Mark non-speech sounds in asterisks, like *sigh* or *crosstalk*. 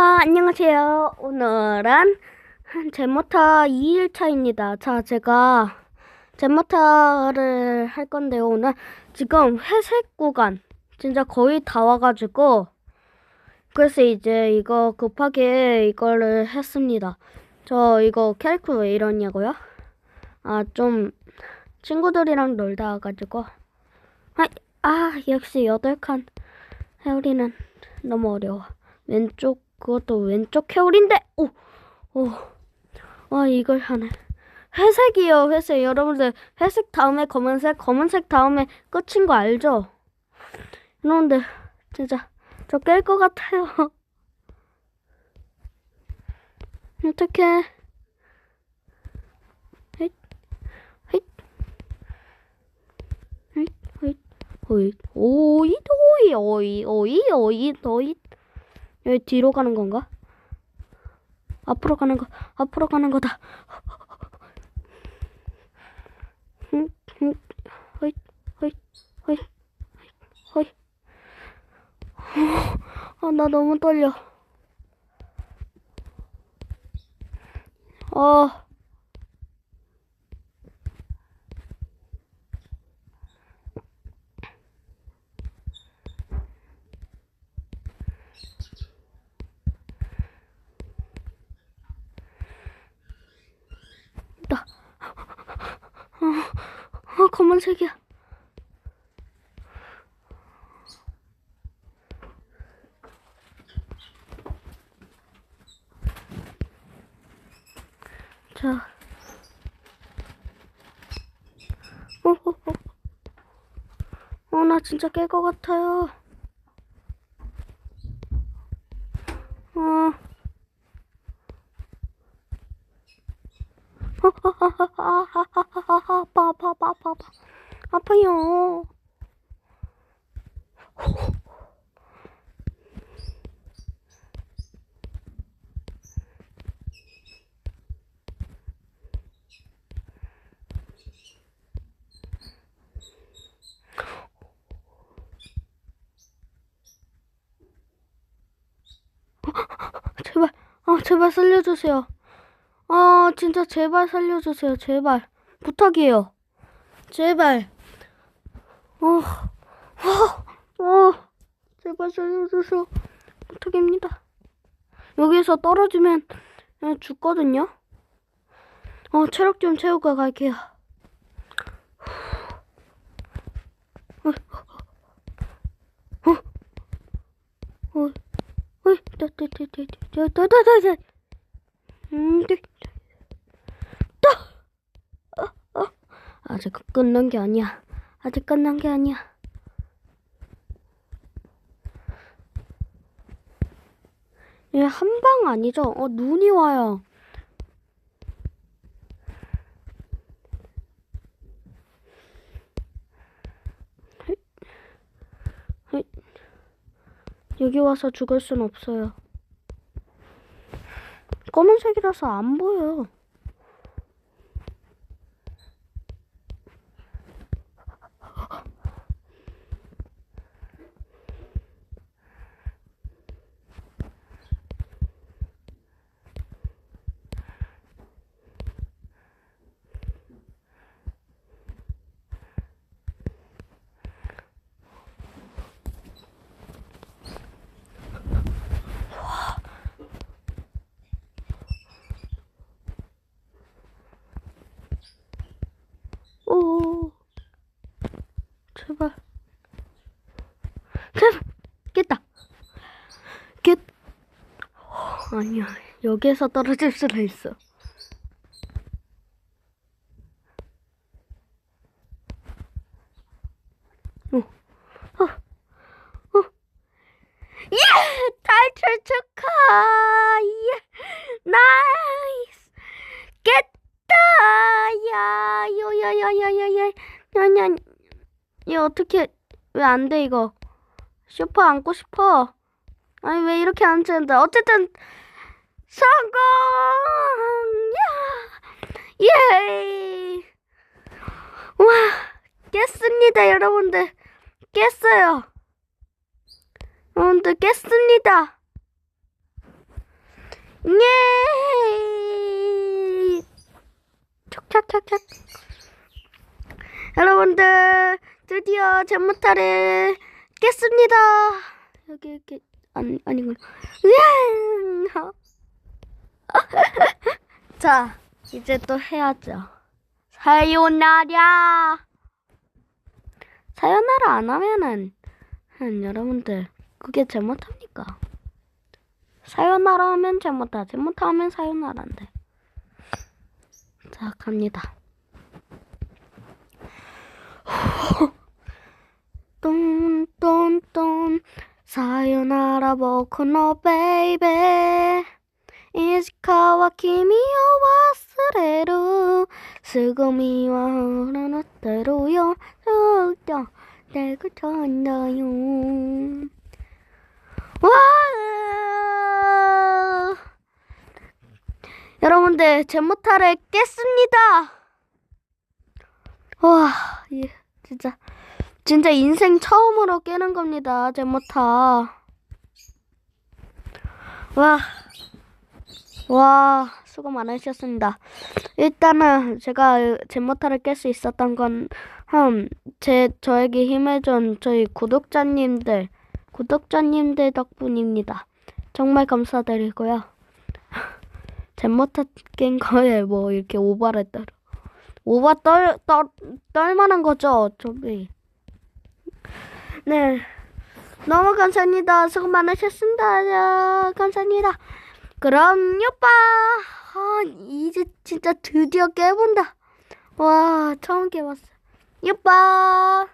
아, 안녕하세요. 오늘은 제모타 2일차입니다. 자, 제가 제모타를 할 건데요. 오늘 지금 회색 구간 진짜 거의 다 와가지고 그래서 이제 이거 급하게 이거를 했습니다. 저 이거 캐릭터 왜 이러냐고요? 아, 좀 친구들이랑 놀다 와가지고 아, 아 역시 8칸 회오리는 너무 어려워. 왼쪽 그것도 왼쪽 회오리인데 오, 오, 와 이걸 하네. 회색이요, 회색. 여러분들 회색 다음에 검은색, 검은색 다음에 끝인 거 알죠? 여러분들 진짜 저 깰 것 같아요. *laughs* 어떡해. 헷, 헷, 헷, 헷, 호잇, 오잇, 오잇, 오잇, 오잇, 오잇, 오잇. 여기 뒤로 가는 건가? 앞으로 가는 거, 앞으로 가는 거다. 아, 나 너무 떨려. 아. 나. 아, 아, 검은색이야. 자. 어, 어, 어. 어, 나 진짜 깰 것 같아요. 어. 아파, 아파, 아파, 아파, 아파. 아파요. 제발, 아, 제발 살려주세요. 아, 진짜 제발 살려주세요. 제발. 부탁이에요. 제발. 어, 어, 어, 제발 살려주세요. 부탁입니다. 여기에서 떨어지면 죽거든요. 어, 체력 좀 채우고 갈게요. 어, 어, 어, 어, 어, 음, 네. 아직 끝난 게 아니야. 아직 끝난 게 아니야. 얘 한 방 아니죠? 어, 눈이 와요. 여기 와서 죽을 순 없어요. 검은색이라서 안 보여. 오, 제발. 제발, 깼다. 깼. 아니야, 여기에서 떨어질 수도 있어. 어, 어, 어. 예! 탈출 축하! 예! 나이스! 깼다! 야, 요야야야야야. 야야. 얘 어떻게 왜 안 돼 이거? 쇼파 안고 싶어. 아니 왜 이렇게 안 되는데? 어쨌든 성공! 야! 예! 와, 깼습니다, 여러분들. 깼어요. 여러분들 깼습니다. 예! 촉착착착. 여러분들, 드디어 잼무타를 깼습니다. 여기 이렇게, 아니. 으앙! *laughs* 자, 이제 또 해야죠. 사요나라! 사요나라 안 하면은, 음, 여러분들, 그게 잘못합니까? 사요나라 하면 잘못하, 잘못하면 사요나라인데. 자, 갑니다. *laughs* 똠똠똠 사요나라 보코노 베이베. 이시카와 키미오 와스레루. 스고미와 호라노테로요. 절대 내가 전다요. 와! 여러분들 제모타를 깼습니다. 와 예, 진짜 진짜 인생 처음으로 깨는 겁니다 제모타 와 와, 수고 많으셨습니다. 일단은 제가 제모타를 깰 수 있었던 건, 음, 제, 저에게 힘을 저희 구독자님들, 구독자님들 덕분입니다. 정말 감사드리고요. *laughs* 제모타 깬 거에 뭐 이렇게 오바를 떨, 오바 떨, 떨, 떨만한 거죠, 저기. 네. 너무 감사합니다. 수고 많으셨습니다. 감사합니다. 그럼 요빠 아, 이제 진짜 드디어 깨본다 와 처음 깨봤어 요빠